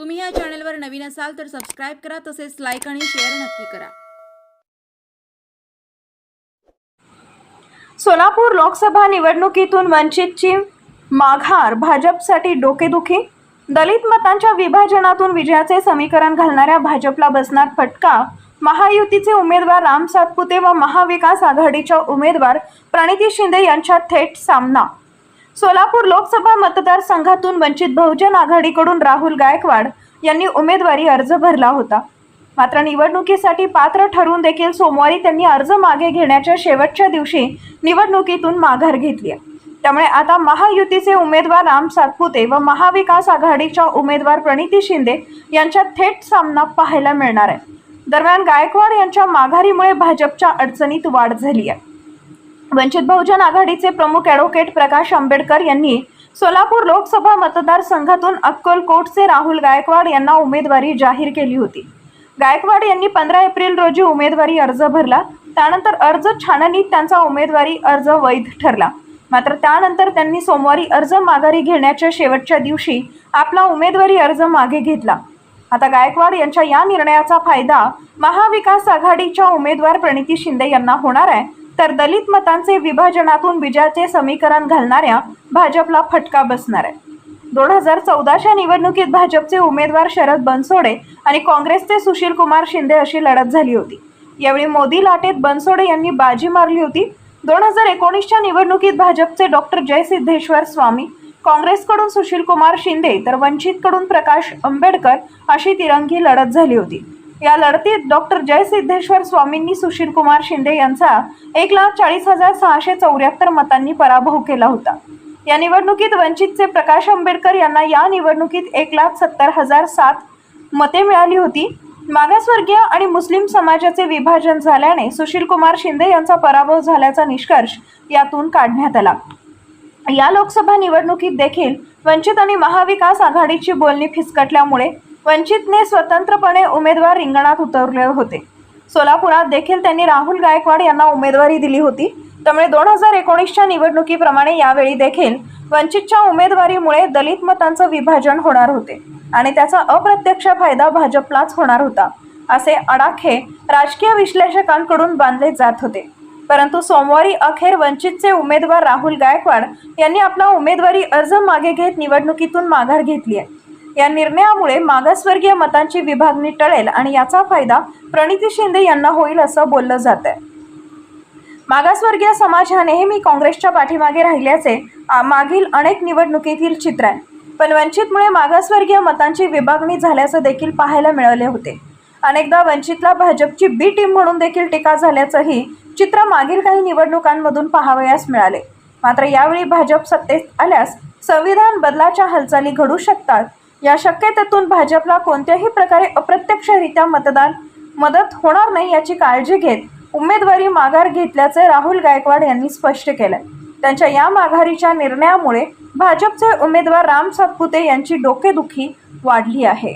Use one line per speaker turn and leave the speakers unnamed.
तुम्ही या चॅनलवर नवीन असाल तर सबस्क्राईब करा तसेच लाईक आणि शेअर नक्की करा.
सोलापूर लोकसभा निवडणुकीतून वंचितची माघार भाजपसाठी डोकेदुखी? दलित मतांच्या विभाजनातून विजयाचे समीकरण घालणाऱ्या भाजपला बसणार फटका? महायुतीचे उमेदवार राम सातपुते व महाविकास आघाडीच्या उमेदवार प्रणिती शिंदे यांच्यात थेट सामना? सोलापूर लोकसभा मतदारसंघातून वंचित बहुजन आघाडीकडून राहुल गायकवाड यांनी उमेदवारी अर्ज भरला होता. मात्र निवडणुकीसाठी पात्र ठरवून देखील सोमवारी त्यांनी अर्ज मागे घेण्याच्या शेवटच्या दिवशी निवडणुकीतून माघार घेतली. आहे त्यामुळे आता महायुतीचे उमेदवार राम सातपुते व महाविकास आघाडीच्या उमेदवार प्रणिती शिंदे यांच्यात थेट सामना पाहायला मिळणार आहे. दरम्यान गायकवाड यांच्या माघारीमुळे भाजपच्या अडचणीत वाढ झाली आहे. वंचित बहुजन आघाडीचे प्रमुख ॲडव्होकेट प्रकाश आंबेडकर यांनी सोलापूर लोकसभा मतदारसंघातून अक्कलकोटचे राहुल गायकवाड यांना उमेदवारी जाहीर केली होती. गायकवाड यांनी पंधरा एप्रिल रोजी उमेदवारी अर्ज भरला. त्यानंतर अर्ज छाननीत त्यांचा उमेदवारी अर्ज वैध ठरला. मात्र त्यानंतर त्यांनी सोमवारी अर्ज माघारी घेण्याच्या शेवटच्या दिवशी आपला उमेदवारी अर्ज मागे घेतला. आता गायकवाड यांच्या या निर्णयाचा फायदा महाविकास आघाडीच्या उमेदवार प्रणिती शिंदे यांना होणार आहे. तर दलित मतांचे विभाजनातून विजयाचे समीकरण घालणाऱ्या भाजपला फटका बसणार आहे. दोन हजार चौदाच्या निवडणुकीत भाजपचे उमेदवार शरद बनसोडे आणि काँग्रेसचे सुशील कुमार शिंदे अशी लढत झाली होती. यावेळी मोदी लाटेत बनसोडे यांनी बाजी मारली होती. दोन हजार एकोणीसच्या निवडणुकीत भाजपचे डॉक्टर जयसिद्धेश्वर स्वामी काँग्रेसकडून सुशील कुमार शिंदे तर वंचितकडून प्रकाश आंबेडकर अशी तिरंगी लढत झाली होती. या लढतीत डॉक्टर जयसिद्धेश्वर स्वामींनी सुशील कुमार शिंदे यांचा एक लाख चाळीस हजार सहाशे चौऱ्याहत्तर मतांनी पराभव केला होता. या निवडणुकीत वंचितचे प्रकाश आंबेडकर यांना या निवडणुकीत एक लाख सत्तर हजार सात मते मिळाली होती. मागासवर्गीय आणि मुस्लिम समाजाचे विभाजन झाल्याने सुशील कुमार शिंदे यांचा पराभव झाल्याचा निष्कर्ष यातून काढण्यात आला. या लोकसभा निवडणुकीत देखील वंचित आणि महाविकास आघाडीची बोलणी फिसकटल्यामुळे वंचितने स्वतंत्रपणे उमेदवार रिंगणात उतरले होते. सोलापुरात देखील त्यांनी राहुल गायकवाड यांना उमेदवारी दिली होती. त्यामुळे दोन हजार एकोणीसच्या निवडणुकीप्रमाणे यावेळी देखील वंचितच्या उमेदवारीमुळे दलित मतांचं विभाजन होणार होते आणि त्याचा अप्रत्यक्ष फायदा भाजपलाच होणार होता असे अडाखे राजकीय विश्लेषकांकडून बांधले जात होते. परंतु सोमवारी अखेर वंचितचे उमेदवार राहुल गायकवाड यांनी आपला उमेदवारी अर्ज मागे घेत निवडणुकीतून माघार घेतली आहे. या निर्णयामुळे मागासवर्गीय मतांची विभागणी टळेल आणि याचा फायदा प्रणिती शिंदे यांना होईल असं बोललं जात आहे मागासवर्गीय समाज हा नेहमी काँग्रेसच्या पाठीमागे राहिल्याचे मागील अनेक निवडणुकीतील चित्र आहे. पण वंचितमुळे मागासवर्गीय मतांची विभागणी झाल्याचं देखील पाहायला मिळाले होते. अनेकदा वंचितला भाजपची बी टीम म्हणून देखील टीका झाल्याचंही चित्र मागील काही निवडणुकांमधून पाहावयास मिळाले. मात्र यावेळी भाजप सत्तेत आल्यास संविधान बदलाच्या हालचाली घडू शकतात या शक्यतेतून भाजपला कोणत्याही प्रकारे अप्रत्यक्षरित्या मतदान मदत होणार नाही याची काळजी घेत उमेदवारी माघार घेतल्याचे राहुल गायकवाड यांनी स्पष्ट केलं त्यांच्या या माघारीच्या निर्णयामुळे भाजपचे उमेदवार राम सातपुते यांची डोकेदुखी वाढली आहे.